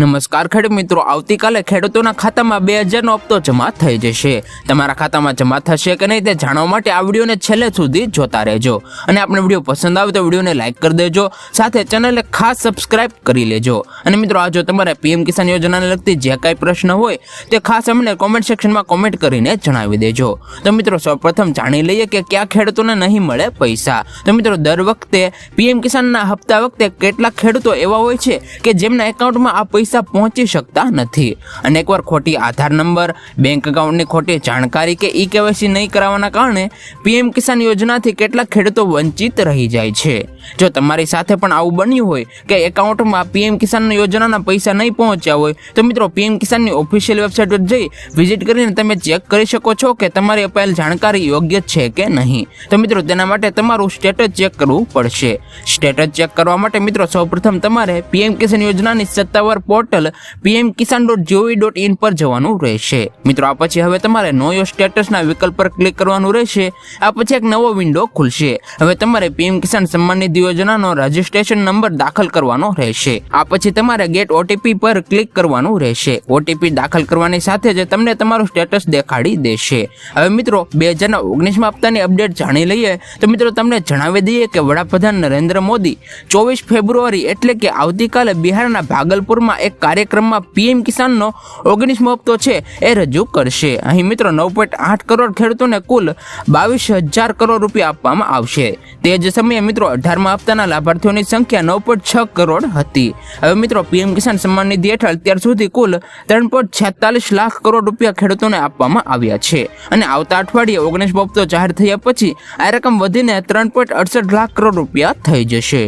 નમસ્કાર ખેડૂત મિત્રો, આવતીકાલે ખેડૂતોના ખાતામાં બે હજારનો હપ્તો જમા થઈ જશે. તમારા ખાતામાં જમા થશે કે નહીં તે જાણવા માટે આ વિડીયોને છેલ્લે સુધી જોતા રહેજો. અને આપણે વીડિયો પસંદ આવે તો વિડીયોને લાઇક કરી દેજો, સાથે ચેનલને ખાસ સબસ્ક્રાઇબ કરી લેજો. અને મિત્રો, આ જો તમારે પીએમ કિસાન યોજનાને લગતી જે કાંઈ પ્રશ્ન હોય, તે ખાસ અમને કોમેન્ટ સેક્શનમાં કોમેન્ટ કરીને જણાવી દેજો. તો મિત્રો, સૌપ્રથમ જાણી લઈએ કે કયા ખેડૂતોને નહીં મળે પૈસા. તો મિત્રો, દર વખતે પીએમ કિસાનના હપ્તા વખતે કેટલાક ખેડૂતો એવા હોય છે કે જેમના એકાઉન્ટમાં આ પૈસા પહોંચી શકતા નથી. અને એકવાર ખોટી આધાર નંબર બેંક એકાઉન્ટની ખોટી જાણકારી કે ઈ કેવાયસી નહીં કરાવવાના કારણે પીએમ કિસાન યોજનાથી કેટલાક ખેડૂતો વંચિત રહી જાય છે. જો તમારી સાથે પણ આવું બન્યું હોય કે એકાઉન્ટમાં પીએમ કિસાન યોજનાના પૈસા નહીં પહોંચ્યા હોય, તો મિત્રો પીએમ કિસાનની ઓફિશિયલ વેબસાઇટ પર જઈ વિઝિટ કરીને તમે ચેક કરી શકો છો કે તમારી અપાયેલ જાણકારી યોગ્ય છે કે નહીં. તો મિત્રો તેના માટે તમારું સ્ટેટસ ચેક કરવું પડશે. સ્ટેટસ ચેક કરવા માટે મિત્રો સૌપ્રથમ તમારે પીએમ કિસાન યોજનાની સત્તાવાર portal PM Kisan dot GOV dot in પર જવાનું રહેશે. મિત્રો, આ પછી હવે તમારે નો યોર સ્ટેટસના વિકલ્પ પર ક્લિક કરવાનું રહેશે. આ પછી એક નવો વિન્ડો ખુલશે. હવે તમારે પીએમ કિસાન સન્માન નિધિ યોજનાનો રજિસ્ટ્રેશન નંબર દાખલ કરવાનો રહેશે. આ પછી તમારે ગેટ ઓટીપી પર ક્લિક કરવાનું રહેશે. ઓટીપી દાખલ કરવાની સાથે જ તમને તમારું સ્ટેટસ દેખાડી દેશે. હવે મિત્રો, બે હજારના ઓગણીસમાં હપ્તાની અપડેટ જાણી લઈએ. તો મિત્રો, તમને જણાવી દઈએ કે વડાપ્રધાન નરેન્દ્ર મોદી ચોવીસ ફેબ્રુઆરી એટલે કે આવતીકાલે બિહારના ભાગલપુરમાં એક કાર્યક્રમમાં પીએમ કિસાનનો ઓગણીસમો હપ્તો છે, એ રજૂ કરશે. અહીં મિત્રો નવ પોઈન્ટ આઠ કરોડ ખેડૂતોને કુલ બાવીસ હજાર કરોડ રૂપિયા આપવામાં આવશે. તે જ સમયે મિત્રો અઢારમા હપ્તાના લાભાર્થીઓની સંખ્યા નવ પોઈન્ટ છ કરોડ હતી. હવે મિત્રો પીએમ કિસાન સન્માન નિધિ હેઠળ અત્યાર સુધી કુલ ત્રણ પોઈન્ટ છેતાલીસ લાખ કરોડ રૂપિયા ખેડૂતોને આપવામાં આવ્યા છે. અને આવતા અઠવાડિયે ઓગણીસ હપ્તો જાહેર થયા પછી આ રકમ વધીને ત્રણ પોઈન્ટ અડસઠ લાખ કરોડ રૂપિયા થઈ જશે.